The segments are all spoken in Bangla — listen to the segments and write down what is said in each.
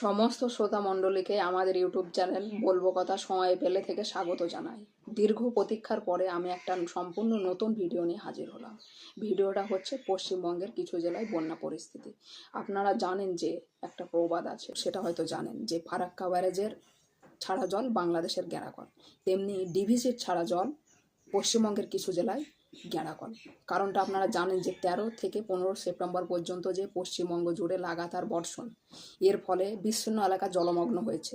সমস্ত শ্রোতা মণ্ডলীকে আমাদের ইউটিউব চ্যানেল বলব কথা সময় পেলে থেকে স্বাগত জানাই। দীর্ঘ প্রতীক্ষার পরে আমি একটা সম্পূর্ণ নতুন ভিডিও নিয়ে হাজির হলাম। ভিডিওটা হচ্ছে পশ্চিমবঙ্গের কিছু জেলায় বন্যা পরিস্থিতি। আপনারা জানেন যে একটা প্রবাদ আছে সেটা হয়তো জানেন যে ফারাক্কা ব্যারেজের ছাড়া জল বাংলাদেশের গ্যাঁড়াকল তেমনি ডিভিসির ছাড়া জল পশ্চিমবঙ্গের কিছু জেলায় গ্যাঁড়াকল কারণটা আপনারা জানেন যে তেরো থেকে পনেরো সেপ্টেম্বর পর্যন্ত যে পশ্চিমবঙ্গ জুড়ে লাগাতার বর্ষণ, এর ফলে বিস্তীর্ণ এলাকা জলমগ্ন হয়েছে।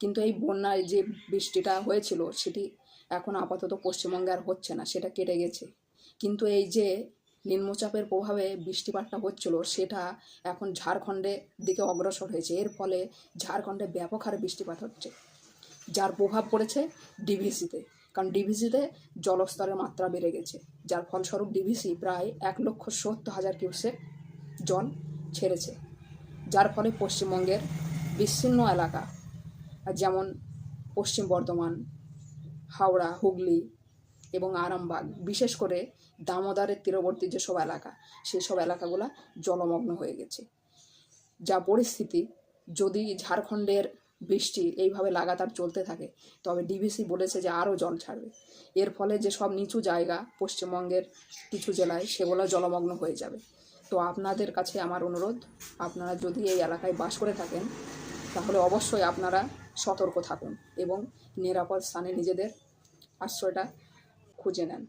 কিন্তু এই বন্যায় যে বৃষ্টিটা হয়েছিল, সেটি এখন আপাতত পশ্চিমবঙ্গে আর হচ্ছে না, সেটা কেটে গেছে। কিন্তু এই যে নিম্নচাপের প্রভাবে বৃষ্টিপাতটা হচ্ছিল, সেটা এখন ঝাড়খণ্ডের দিকে অগ্রসর হয়েছে। এর ফলে ঝাড়খণ্ডে ব্যাপক হারে বৃষ্টিপাত হচ্ছে, যার প্রভাব পড়েছে ডিভিসিতে। কারণ ডিভিসিতে জলস্তরের মাত্রা বেড়ে গেছে। যার ফলস্বরূপ ডিভিসি প্রায় এক লক্ষ সত্তর হাজার কিউসেক জল ছেড়েছে। যার ফলে পশ্চিমবঙ্গের বিচ্ছিন্ন এলাকা, যেমন পশ্চিম বর্ধমান, হাওড়া, হুগলি এবং আরামবাগ, বিশেষ করে দামোদরের তীরবর্তী যেসব এলাকা সেই সব এলাকাগুলো জলমগ্ন হয়ে গেছে। যা পরিস্থিতি, যদি ঝাড়খণ্ডের বৃষ্টি এইভাবে লাগাতার চলতে থাকে। তবে ডিভিসি বলেছে যে আরও জল ছাড়বে। এর ফলে যে সব নিচু জায়গা, পশ্চিমবঙ্গের কিছু জেলায় সেগুলো জলমগ্ন হয়ে যাবে। তো আপনাদের কাছে আমার অনুরোধ, আপনারা যদি এই এলাকায় বাস করে থাকেন, তাহলে অবশ্যই আপনারা সতর্ক থাকুন এবং নিরাপদ স্থানে নিজেদের আশ্রয়টা খুঁজে নেন।